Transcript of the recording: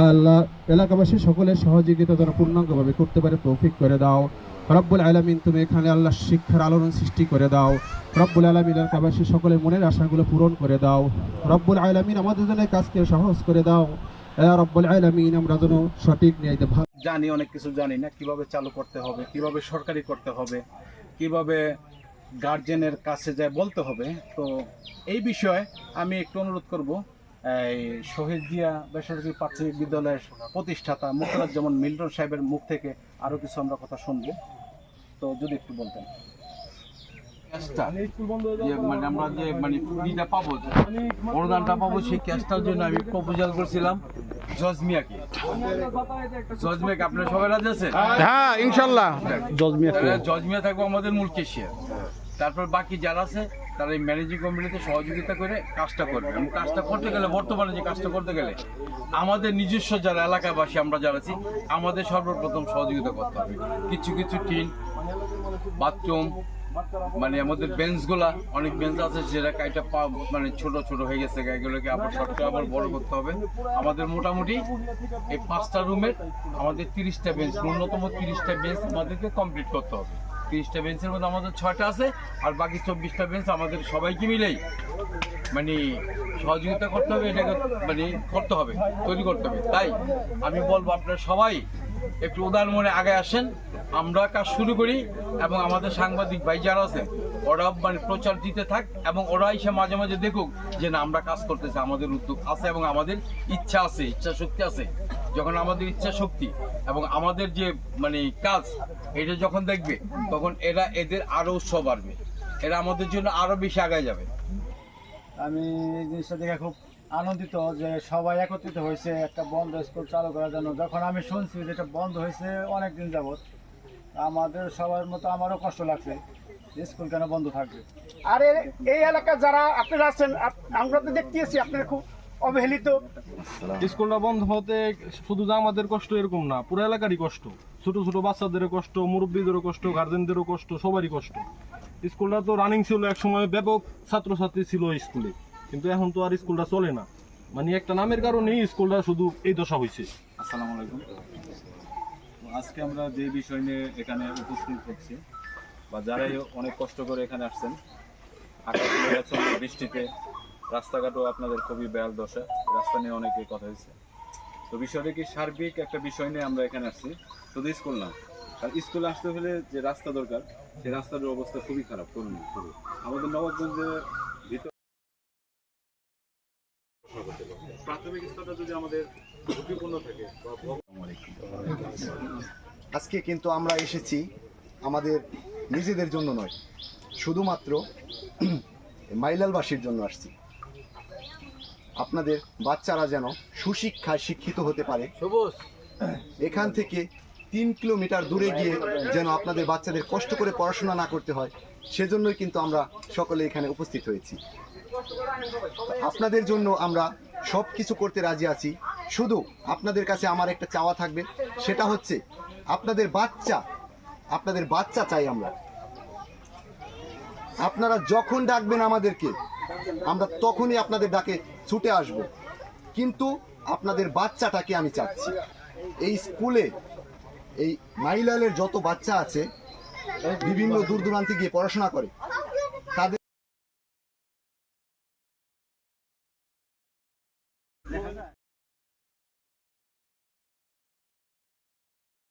আল্লাহ, এলাকাবাসী সকলের সহযোগিতা যেন পূর্ণাঙ্গভাবে করতে পারে, তৌফিক করে দাও। রব্বুল আলমিন, তুমি এখানে আল্লাহ শিক্ষার আলোড়ন সৃষ্টি করে দাও। রব্বুল আলমিন, এলাকাবাসী সকলের মনের আশাগুলো পূরণ করে দাও। রব্বুল আলমিন, আমাদের জন্য কাজকে সহজ করে দাও। রব্বুল আলমিন, আমরা যেন সঠিক ন্যায়তে ভালো জানি, অনেক কিছু জানি না, কীভাবে চালু করতে হবে, কীভাবে সরকারি করতে হবে, কীভাবে গার্জেনের কাছে যায় বলতে হবে। তো এই বিষয়ে আমি একটু অনুরোধ করব, এই শহীদ জিয়া বেসরকারি প্রাথমিক বিদ্যালয়ের প্রতিষ্ঠাতা মুখরাজ যেমন মিল্টন সাহেবের মুখ থেকে আরও কিছু আমরা কথা শুনব। তো যদি একটু বলতেন। ক্যাশটা মানে আমরা যে মানে পাবো অনুদানটা পাবো সেই ক্যাশটার জন্য আমি প্রপোজাল করছিলাম জজ মিয়াকে। জজ আপনার সবাই রাজি আছে হ্যাঁ ইনশাল্লাহ। জজমিয়া জজ থাকব আমাদের মূল তারপর বাকি যারা আছে তারা এই ম্যানেজিং কমিটিতে সহযোগিতা করে কাজটা করবে। এবং কাজটা করতে গেলে বর্তমানে যে কাজটা করতে গেলে আমাদের নিজস্ব যারা এলাকাবাসী আমরা যারা আছি আমাদের সর্বপ্রথম সহযোগিতা করতে হবে। কিছু কিছু টিন বাথরুম মানে আমাদের বেঞ্চগুলা, অনেক বেঞ্চ আছে যেটা কাইটা পা মানে ছোট ছোট হয়ে গেছে, এগুলোকে আবার শর্টকে আবার বড় করতে হবে। আমাদের মোটামুটি এই পাঁচটা রুমের আমাদের তিরিশটা বেঞ্চ, ন্যূনতম তিরিশটা বেঞ্চ আমাদেরকে কমপ্লিট করতে হবে। তিরিশটা বেঞ্চের মধ্যে আমাদের ছয়টা আছে, আর বাকি চব্বিশটা বেঞ্চ আমাদের সবাইকে মিলেই মানে সহযোগিতা করতে হবে, এটাকে মানে করতে হবে, তৈরি করতে হবে। তাই আমি বলব আপনারা সবাই একটু উদার মনে আগে আসেন আমরা কাজ শুরু করি এবং আমাদের সাংবাদিক ভাই যারা আছে, ওরা মানে প্রচার দিতে থাক এবং ওরা এসে মাঝে মাঝে দেখুক যে না, আমরা কাজ করতেছি, আমাদের উদ্যোগ আছে এবং আমাদের ইচ্ছা আছে, ইচ্ছা শক্তি আছে। যখন আমাদের ইচ্ছা শক্তি এবং আমাদের যে মানে কাজ, এটা যখন দেখবে, তখন এরা এদের আরও উৎসাহ বাড়বে। এরা আমাদের জন্য আরও বেশি আগায় যাবে। আমি এই জিনিসটা দেখে খুব আনন্দিত যে সবাই একত্রিত হয়েছে, একটা বন্ধ স্কুল চালু করার জন্য। যখন আমি শুনছি যে এটা বন্ধ হয়েছে অনেক দিন যাবৎ আমাদের সবার মতো আমারও কষ্ট লাগছে স্কুল কেন বন্ধ থাকবে। আর এ- এই এলাকা যারা আপনারা আছেন আমরা তো দেখতেছি আপনারা খুব অবহেলিত। স্কুলটা বন্ধ হতে শুধু যে আমাদের কষ্ট এরকম না পুরো এলাকারই কষ্ট। ছোট ছোট বাচ্চাদেরও কষ্ট মুরব্বীদেরও কষ্ট গার্জেনদেরও কষ্ট সবারই কষ্ট। স্কুলটা তো রানিং ছিল এক সময় ব্যাপক ছাত্রছাত্রী ছিল স্কুলে। কিন্তু এখন তো আর স্কুলটা চলে না। মানে একটা নামের কারণেই স্কুলটা শুধু এই দশা হয়েছে আসসালামু আলাইকুম। আজকে আমরা যে বিষয় নিয়ে এখানে উপস্থিত হচ্ছি বা যারাই অনেক কষ্ট করে এখানে আসছেন আকাশ বৃষ্টিতে রাস্তাঘাটও আপনাদের খুবই বেয়াল দশা, রাস্তা নিয়ে অনেকে কথা হয়েছে। তো বিষয়টা কি সার্বিক একটা বিষয় নিয়ে আমরা এখানে আসছি? শুধু স্কুল না, আর স্কুলে আসতে হলে যে রাস্তা দরকার সেই রাস্তার অবস্থা খুবই খারাপ করুন। আমাদের নবাবগঞ্জের ভিতর প্রাথমিক স্তরটা যদি আমাদের ঝুঁকিপূর্ণ থাকে আজকে কিন্তু আমরা এসেছি আমাদের নিজেদের জন্য নয় শুধুমাত্র মাইলালবাসীর জন্য আসছি। আপনাদের বাচ্চারা যেন সুশিক্ষায় শিক্ষিত হতে পারে। এখান থেকে তিন কিলোমিটার দূরে গিয়ে যেন আপনাদের বাচ্চাদের কষ্ট করে পড়াশোনা না করতে হয় সেজন্যই কিন্তু আমরা সকলে এখানে উপস্থিত হয়েছি। আপনাদের জন্য আমরা সব কিছু করতে রাজি আছি। শুধু আপনাদের কাছে আমার একটা চাওয়া থাকবে, সেটা হচ্ছে আপনাদের বাচ্চা আপনাদের বাচ্চা চাই আমরা। আপনারা যখন ডাকবেন আমাদেরকে, আমরা তখনই আপনাদের ডাকে ছুটে আসব। কিন্তু আপনাদের বাচ্চাটাকে আমি চাচ্ছি। এই স্কুলে এই মাইলালের যত বাচ্চা আছে, বিভিন্ন দূর দূরান্তে গিয়ে পড়াশোনা করে